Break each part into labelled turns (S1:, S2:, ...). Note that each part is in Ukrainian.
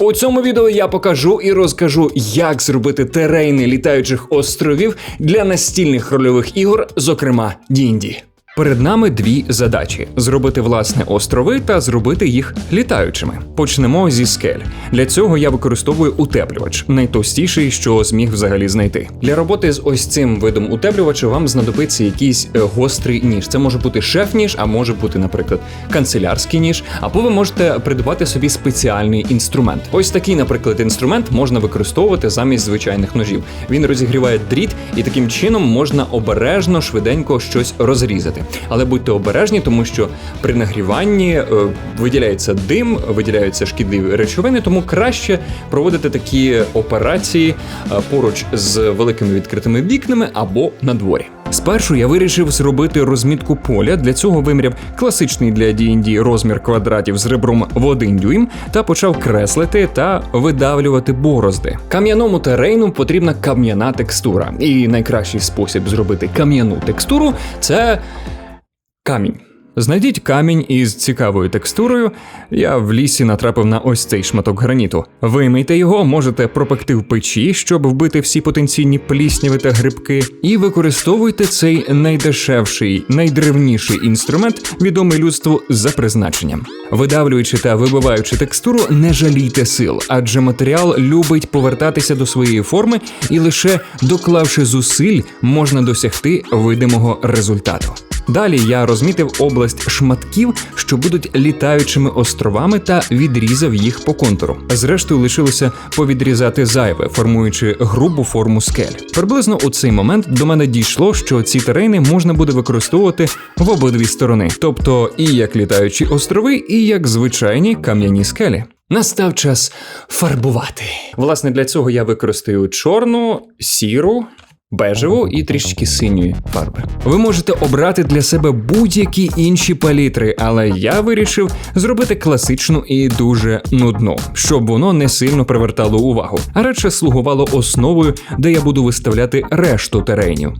S1: У цьому відео я покажу і розкажу, як зробити терейни літаючих островів для настільних рольових ігор, зокрема D&D. Перед нами дві задачі: зробити власне острови та зробити їх літаючими. Почнемо зі скель. Для цього я використовую утеплювач, найтовстіший, що зміг взагалі знайти. Для роботи з ось цим видом утеплювача вам знадобиться якийсь е, гострий ніж. Це може бути шеф-ніж, а може бути, наприклад, канцелярський ніж, або ви можете придбати собі спеціальний інструмент. Ось такий, наприклад, інструмент можна використовувати замість звичайних ножів. Він розігріває дріт, і таким чином можна обережно, швиденько щось розрізати. Але будьте обережні, тому що при нагріванні е, виділяється дим, виділяються шкідливі речовини, тому краще проводити такі операції е, поруч з великими відкритими вікнами або на дворі. Спершу я вирішив зробити розмітку поля. Для цього виміряв класичний для D&D розмір квадратів з ребром в один дюйм та почав креслити та видавлювати борозди. Кам'яному терейну потрібна кам'яна текстура, і найкращий спосіб зробити кам'яну текстуру це камінь. Знайдіть камінь із цікавою текстурою. Я в лісі натрапив на ось цей шматок граніту. Вимийте його, можете пропекти в печі, щоб вбити всі потенційні плісняви та грибки, і використовуйте цей найдешевший, найдревніший інструмент, відомий людству за призначенням. Видавлюючи та вибиваючи текстуру, не жалійте сил, адже матеріал любить повертатися до своєї форми, і лише доклавши зусиль, можна досягти видимого результату. Далі я розмітив область шматків, що будуть літаючими островами, та відрізав їх по контуру. Зрештою, лишилося повідрізати зайве, формуючи грубу форму скель. Приблизно у цей момент до мене дійшло, що ці терени можна буде використовувати в обидві сторони, тобто і як літаючі острови, і як звичайні кам'яні скелі. Настав час фарбувати. Власне, для цього я використаю чорну, сіру, бежеву і трішечки синьої фарби. Ви можете обрати для себе будь-які інші палітри, але я вирішив зробити класичну і дуже нудну, щоб воно не сильно привертало увагу, а радше слугувало основою, де я буду виставляти решту теренів.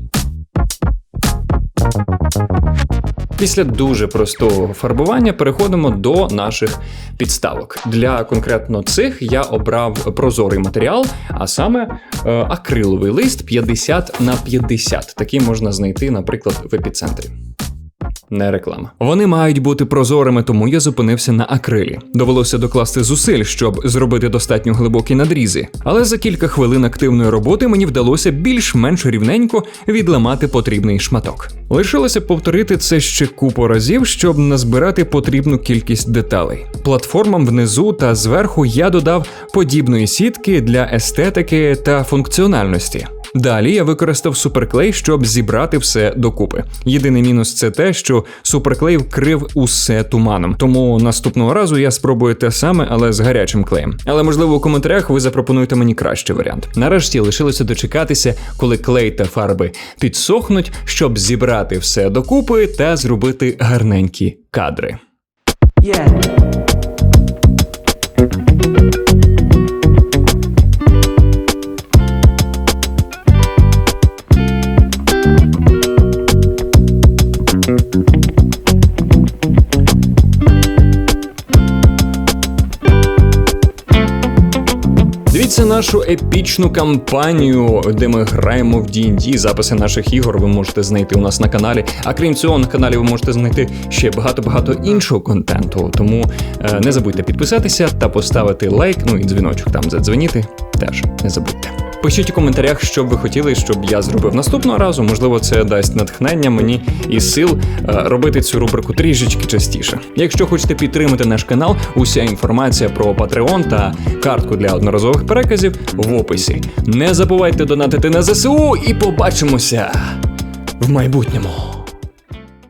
S1: Після дуже простого фарбування переходимо до наших підставок. Для конкретно цих я обрав прозорий матеріал, а саме е, акриловий лист 50 на 50. Такий можна знайти, наприклад, в епіцентрі. Не реклама. Вони мають бути прозорими, тому я зупинився на акрилі. Довелося докласти зусиль, щоб зробити достатньо глибокі надрізи. Але за кілька хвилин активної роботи мені вдалося більш-менш рівненько відламати потрібний шматок. Лишилося повторити це ще купу разів, щоб назбирати потрібну кількість деталей. Платформам внизу та зверху я додав подібної сітки для естетики та функціональності. Далі я використав суперклей, щоб зібрати все докупи. Єдиний мінус це те, що суперклей вкрив усе туманом. Тому наступного разу я спробую те саме, але з гарячим клеєм. Але можливо у коментарях ви запропонуєте мені кращий варіант. Нарешті лишилося дочекатися, коли клей та фарби підсохнуть, щоб зібрати все докупи та зробити гарненькі кадри.
S2: Yeah.
S1: Дивіться нашу епічну кампанію, де ми граємо в D&D. Записи наших ігор ви можете знайти у нас на каналі. А крім цього, на каналі ви можете знайти ще багато-багато іншого контенту. Тому е, не забудьте підписатися та поставити лайк, ну і дзвіночок там задзвоніти. Теж не забудьте. Пишіть у коментарях, що б ви хотіли, щоб я зробив наступного разу. Можливо, це дасть натхнення мені і сил е, робити цю рубрику трішечки частіше. Якщо хочете підтримати наш канал, уся інформація про Patreon та картку для одноразових переказів в описі. Не забувайте донатити на ЗСУ і побачимося в майбутньому.